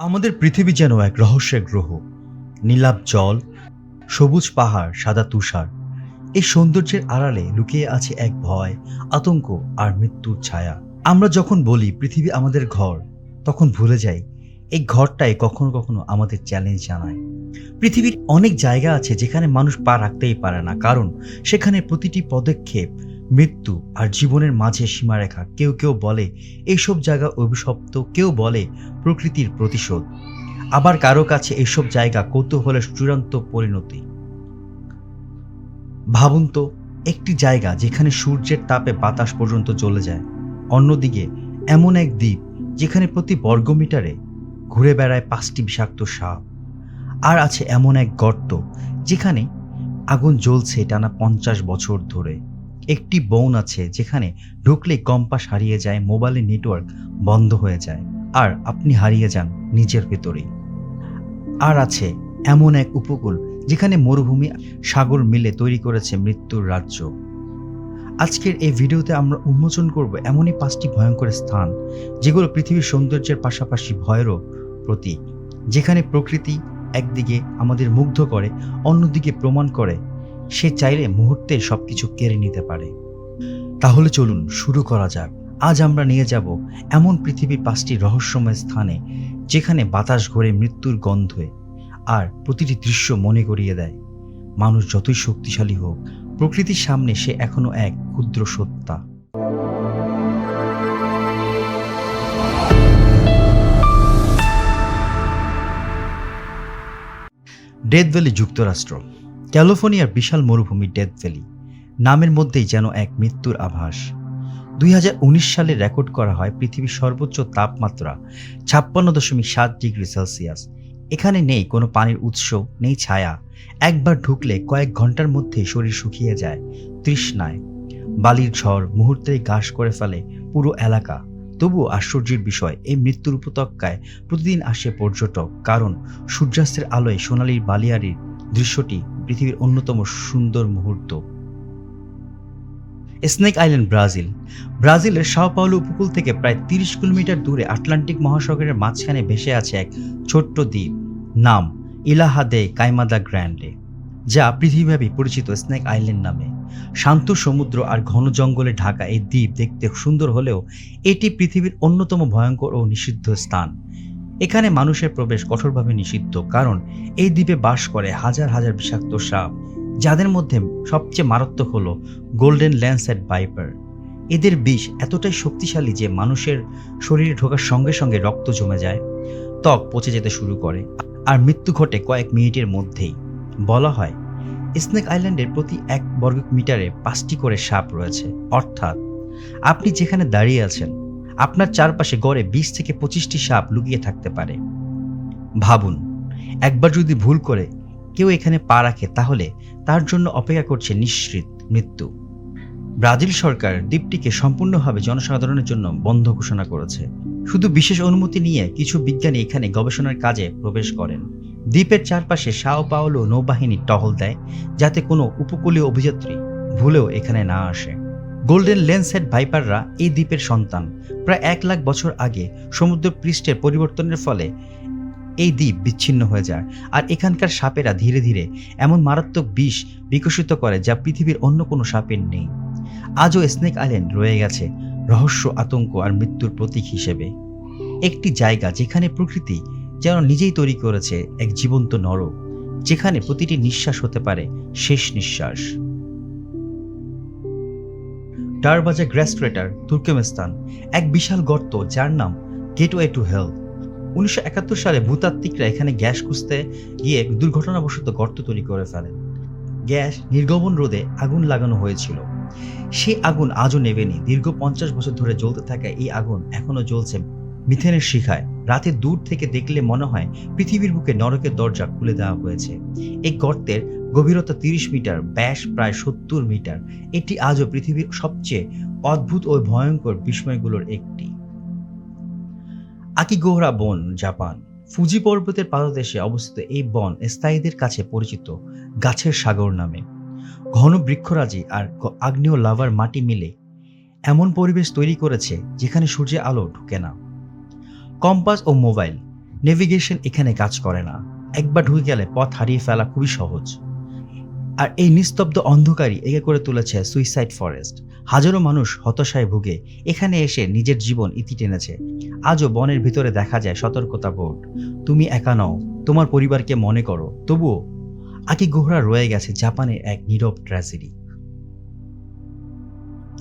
আমাদের পৃথিবী যেন এক রহস্যের গ্রহ। নীলাভ জল, সবুজ পাহাড়, সাদা তুষার। এই সৌন্দর্যের আড়ালে লুকিয়ে আছে এক ভয়, আতঙ্ক আর মৃত্যুর ছায়া। আমরা যখন বলি পৃথিবী আমাদের ঘর, তখন ভুলে যাই, এই ঘরটাই কখনো কখনো আমাদের চ্যালেঞ্জ জানায়। পৃথিবীর অনেক জায়গা আছে যেখানে মানুষ পা রাখতেই পারে না, কারণ সেখানে প্রতিটি পদক্ষেপ মৃত্যু আর জীবনের মাঝে সীমারেখা। কেউ কেউ বলে, এইসব জায়গা অভিশপ্ত। কেউ বলে, প্রকৃতির প্রতিশোধ। আবার কারও কাছে এইসব জায়গা কৌতূহলের চূড়ান্ত পরিণতি। ভাবুন তো, একটি জায়গা যেখানে সূর্যের তাপে বাতাস পর্যন্ত চলে যায়, অন্যদিকে এমন এক দ্বীপ যেখানে প্রতি বর্গমিটারে ঘুরে বেড়ায় পাঁচটি বিষাক্ত সাপ। আর আছে এমন এক গর্ত যেখানে আগুন জ্বলছে টানা পঞ্চাশ বছর ধরে। একটি বন আছে যেখানে ঢুকলে কম্পাস হারিয়ে যায়, মোবাইলের নেটওয়ার্ক বন্ধ হয়ে যায়। আর আপনি হারিয়ে যান নিজের ভেতরেই। আর আছে এমন এক উপকূল যেখানে মরুভূমি সাগর মিলে তৈরি করেছে মৃত্যুর রাজ্য। আজকের এই ভিডিওতে আমরা উন্মোচন করব এমনই পাঁচটি ভয়ঙ্কর স্থান যেগুলো পৃথিবীর সৌন্দর্যের পাশাপাশি ভয়েরও প্রতীক, যেখানে প্রকৃতি একদিকে আমাদের মুগ্ধ করে, অন্যদিকে প্রমাণ করে সে চাইলে মুহূর্তে সবকিছু কেড়ে নিতে পারে। তাহলে চলুন, শুরু করা যাক। আজ আমরা নিয়ে যাব এমন পৃথিবীর পাঁচটি রহস্যময় স্থানে, যেখানে বাতাস ঘোরে মৃত্যুর গন্ধে আর প্রতিটি দৃশ্য মনে করিয়ে দেয়। মানুষ যতই শক্তিশালী হোক, প্রকৃতির সামনে সে এখনও এক ক্ষুদ্র সত্তা। ডেথ ভ্যালি যুক্তরাষ্ট্র ক্যালিফোর্নিয়ার বিশাল মরুভূমি ডেথ ভ্যালি, নামের মধ্যেই যেন এক মৃত্যুর আভাস। দুই হাজার উনিশ সালে রেকর্ড করা হয় পৃথিবীর সর্বোচ্চ তাপমাত্রা ছাপ্পান্ন দশমিক সাত ডিগ্রি সেলসিয়াস। এখানে নেই কোনো পানির উৎস, নেই ছায়া। একবার ঢুকলে কয়েক ঘণ্টার মধ্যে শরীর শুকিয়ে যায়, তৃষ্ণায়। বালির ঝড় মুহূর্তেই ঘাস করে ফেলে পুরো এলাকা। তবুও আশ্চর্যের বিষয়, এই মৃত্যুর উপত্যকায় প্রতিদিন আসে পর্যটক, কারণ সূর্যাস্তের আলোয় সোনালির বালিয়ারির দৃশ্যটি পৃথিবীর অন্যতম সুন্দর মুহূর্ত। Snake island, Brazil. ব্রাজিলের সাওপাওলো উপকূল থেকে প্রায় তিরিশ কিলোমিটার দূরে আটলান্টিক মহাসাগরের মাঝখানে ভেসে আছে এক ছোট্ট দ্বীপ, নাম ইলাহা দে কাইমাদা গ্র্যান্ডে, যা পৃথিবীব্যাপী পরিচিত স্নেক আইল্যান্ড নামে। শান্ত সমুদ্র আর ঘন জঙ্গলে ঢাকা এই দ্বীপ দেখতে সুন্দর হলেও এটি পৃথিবীর অন্যতম ভয়ঙ্কর ও নিষিদ্ধ স্থান। এখানে মানুষের প্রবেশ কঠোরভাবে নিষিদ্ধ, কারণ এই দ্বীপে বাস করে হাজার হাজার বিষাক্ত সাপ, যাদের মধ্যে সবচেয়ে মারাত্মক হলো গোল্ডেন ল্যান্সেট ভাইপার এদের বিষ এতটাই শক্তিশালী যে মানুষের শরীরে ঢোকার সঙ্গে সঙ্গে রক্ত জমে যায়, ত্বক পচে যেতে শুরু করে, আর মৃত্যু ঘটে কয়েক মিনিটের মধ্যেই। বলা হয় স্নেক আইল্যান্ডের প্রতি এক বর্গ মিটারে পাঁচটি করে সাপ রয়েছে। অর্থাৎ, আপনি যেখানে দাঁড়িয়ে আছেন আপনার চারপাশে গড়ে বিশ থেকে পঁচিশটি সাপ লুকিয়ে থাকতে পারে। ভাবুন, একবার যদি ভুল করে কেউ এখানে পা রাখে, তাহলে তার জন্য অপেক্ষা করছে নিশ্চিত মৃত্যু। ব্রাজিল সরকার দ্বীপটিকে সম্পূর্ণভাবে জনসাধারণের জন্য বন্ধ ঘোষণা করেছে। শুধু বিশেষ অনুমতি নিয়ে কিছু বিজ্ঞানী এখানে গবেষণার কাজে প্রবেশ করেন। দ্বীপের চারপাশে সাও পাওলো নৌবাহিনী টহল দেয়, যাতে কোনো উপকূলীয় অভিযাত্রী ভুলেও এখানে না আসে। গোল্ডেন লেন্সহেড ভাইপাররা এই দ্বীপের সন্তান। প্রায় এক লাখ বছর আগে সমুদ্র পৃষ্ঠের পরিবর্তনের ফলে এই দ্বীপ বিচ্ছিন্ন হয়ে যায়। আর এখানকার সাপেরা ধীরে ধীরে এমন মারাত্মক বিষ বিকশিত করে যা পৃথিবীর অন্য কোনো সাপের নেই। আজও স্নেক আইল্যান্ড রয়ে গেছে রহস্য, আতঙ্ক আর মৃত্যুর প্রতীক হিসেবে। একটি জায়গা যেখানে প্রকৃতি যেন নিজেই তৈরি করেছে এক জীবন্ত নরক, যেখানে প্রতিটি নিঃশ্বাস হতে পারে শেষ নিঃশ্বাস। ডারবাজা গ্র্যাস ক্রেটার তুর্কমেস্তান এক বিশাল গর্ত যার নাম গেটওয়ে টু হেল উনিশশো একাত্তর সালে ভূতাত্ত্বিকরা এখানে গ্যাস খুঁজতে গিয়ে দুর্ঘটনাবশত গর্ত তৈরি করে ফেলেন। গ্যাস নির্গমন রোধে আগুন লাগানো হয়েছিল। সেই আগুন আজও নেবেনি দীর্ঘ পঞ্চাশ বছর ধরে জ্বলতে থাকা এই আগুন এখনও জ্বলছে মিথেনের শিখায় রাতে দূর থেকে দেখলে মনে হয় পৃথিবীর বুকে নরকের দরজা খুলে দেওয়া হয়েছে। এই গর্তের গভীরতা তিরিশ মিটার, ব্যাস প্রায় সত্তর মিটার। এটি আজও পৃথিবীর সবচেয়ে অদ্ভুত ও ভয়ঙ্কর বিস্ময়গুলোর একটি। আকিগোহরা বন, জাপান। ফুজি পর্বতের পাদদেশে অবস্থিত এই বন স্থায়ীদের কাছে পরিচিত গাছের সাগর নামে। ঘন বৃক্ষরাজি আর আগ্নেয় লাভার মাটি মিলে এমন পরিবেশ তৈরি করেছে যেখানে সূর্যের আলো ঢুকে না। কম্পাস ও মোবাইল। নেভিগেশন এখানে কাজ করে না। একবার ঢুকে গেলে পথ হারিয়ে ফেলা খুবই সহজ। আর এই নিস্তব্ধ অন্ধকারই একে করে তুলেছে সুইসাইড ফরেস্ট হাজারো মানুষ হতাশায় ভুগে, এখানে এসে নিজের জীবন ইতি টেনেছে। আজও বনের ভিতরে দেখা যায় সতর্কতা বোর্ড। তুমি একা নও, তোমার পরিবারকে মনে করো। তবুও আকি গোহরা রয়ে গেছে জাপানের এক নীরব ট্র্যাজেডি।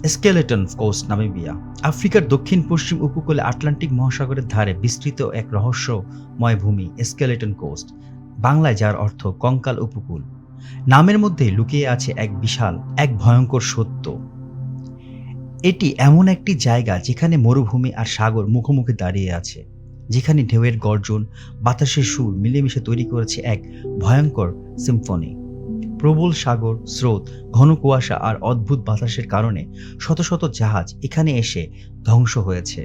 Skeleton coast, Namibia. আফ্রিকার দক্ষিণ পশ্চিম উপকূলে আটলান্টিক মহাসাগরের ধারে বিস্তৃত এক রহস্যময় ভূমি, স্কেলেটন কোস্ট, বাংলায় যার অর্থ কঙ্কাল উপকূল। নামের মধ্যে লুকিয়ে আছে এক বিশাল, এক ভয়ঙ্কর সত্য। এটি এমন একটি জায়গা যেখানে মরুভূমি আর সাগর মুখোমুখি দাঁড়িয়ে আছে, যেখানে ঢেউয়ের গর্জন, বাতাসের সুর মিলেমিশে তৈরি করেছে এক ভয়ঙ্কর সিম্ফনি। প্রবল সাগর, স্রোত, ঘন কুয়াশা আর অদ্ভুত বাতাসের কারণে শত শত জাহাজ এখানে এসে ধ্বংস হয়েছে।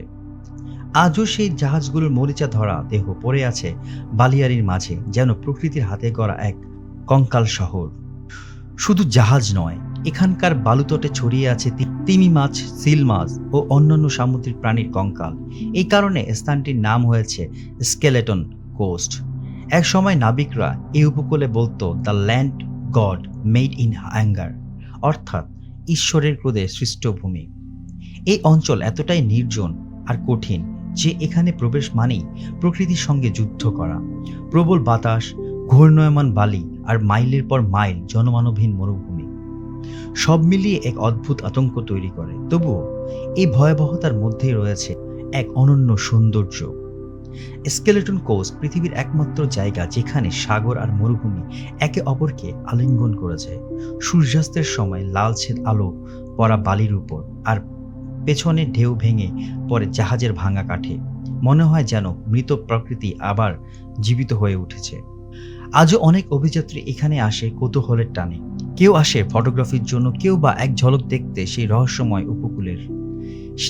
আজও সেই জাহাজগুলোর মরিচা ধরা দেহ পড়ে আছে বালিয়ারির মাঝে যেন প্রকৃতির হাতে গড়া এক কঙ্কাল শহর। শুধু জাহাজ নয়, এখানকার বালুতটে ছড়িয়ে আছে তিমি মাছ, সিল মাছ ও অন্যান্য সামুদ্রিক প্রাণীর কঙ্কাল। এই কারণে স্থানটির নাম হয়েছে স্কেলেটন কোস্ট। এক সময় নাবিকরা এই উপকূলে বলতো the land God made in anger অর্থাৎ ঈশ্বরের ক্রোধে সৃষ্ট ভূমি। এই অঞ্চল এতটাই নির্জন আর কঠিন যে এখানে প্রবেশ মানেই প্রকৃতির সঙ্গে যুদ্ধ করা। প্রবল বাতাস, ঘূর্ণয়মান বালি আর মাইলের পর মাইল জনমানবহীন মরুভূমি। সব মিলিয়ে এক অদ্ভুত আতঙ্ক তৈরি করে। তবুও এই ভয়াবহতার মধ্যেই রয়েছে এক অনন্য সৌন্দর্য। স্কেলেটন কোস্ট পৃথিবীর একমাত্র জায়গা যেখানে সাগর আর মরুভূমি একে অপরকে আলিঙ্গন করেছে। সূর্যাস্তের সময় লালছেদ আলো পরা বালির উপর আর পেছনে ঢেউ ভেঙে পরে জাহাজের ভাঙা কাঠে। মনে হয় যেন মৃত প্রকৃতি আবার জীবিত হয়ে উঠেছে। আজও অনেক অভিযাত্রী এখানে আসে কৌতূহলের টানে। কেউ আসে ফটোগ্রাফির জন্য, কেউ বা এক ঝলক দেখতে সেই রহস্যময় উপকূলের,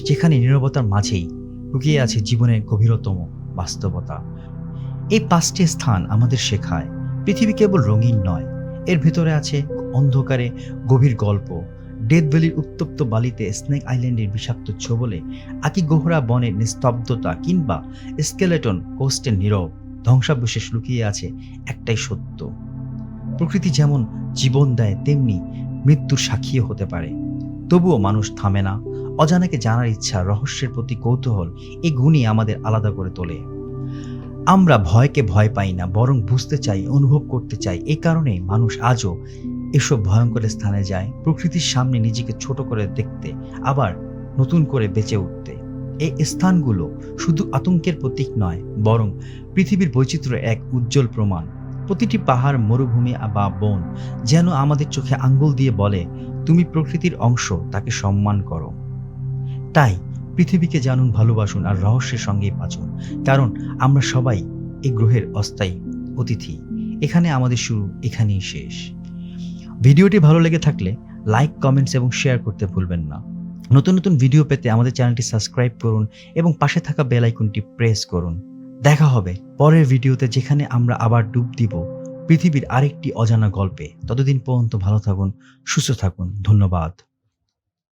যেখানে নীরবতার মাঝেই লুকিয়ে আছে জীবনের গভীরতম বাস্তবতা। এই পাঁচটি স্থান আমাদের শেখায়, পৃথিবী কেবল রঙিন নয়। এর ভেতরে আছে অন্ধকারে গভীর গল্প, ডেথ ভ্যালির উত্তপ্ত বালিতে স্নেক আইল্যান্ডের বিষাক্ত ছোবলে, আকি গোহরা বনের নিস্তব্ধতা কিংবা স্কেলেটন কোস্টের নীরব। ধ্বংসাবশেষ লুকিয়ে আছে একটাই সত্য। প্রকৃতি যেমন জীবন দেয়, তেমনি মৃত্যুর সাক্ষীও হতে পারে। তবুও মানুষ থামে না। অজানাকে জানার ইচ্ছা, রহস্যের প্রতি কৌতূহল এই গুণই আমাদের আলাদা করে তোলে। আমরা ভয়কে ভয় পাই না, বরং বুঝতে চাই, অনুভব করতে চাই। এই কারণেই মানুষ আজও এসব ভয়ঙ্কর স্থানে যায়, প্রকৃতির সামনে নিজেকে ছোট করে দেখতে, আবার নতুন করে বেঁচে উঠতে। এই স্থানগুলো শুধু আতঙ্কের প্রতীক নয়, বরং পৃথিবীর বৈচিত্র্য এক উজ্জ্বল প্রমাণ। প্রতিটি পাহাড়, মরুভূমি বা বন যেন আমাদের চোখে আঙ্গুল দিয়ে বলে, তুমি প্রকৃতির অংশ, তাকে সম্মান করো। তাই পৃথিবীকে জানুন, ভালোবাসুন আর রহস্যের সঙ্গেই বাঁচুন। কারণ আমরা সবাই এই গ্রহের অস্থায়ী অতিথি। এখানে আমাদের শুরু, এখানেই শেষ। ভিডিওটি ভালো লেগে থাকলে লাইক, কমেন্টস এবং শেয়ার করতে ভুলবেন না। নতুন নতুন ভিডিও পেতে আমাদের চ্যানেলটি সাবস্ক্রাইব করুন এবং পাশে থাকা বেল আইকনটি প্রেস করুন। দেখা হবে। পরের ভিডিওতে যেখানে আমরা আবার ডুব দিব, পৃথিবীর আরেকটি অজানা গল্পে। ততদিন পর্যন্ত ভালো থাকুন, সুস্থ থাকুন। ধন্যবাদ।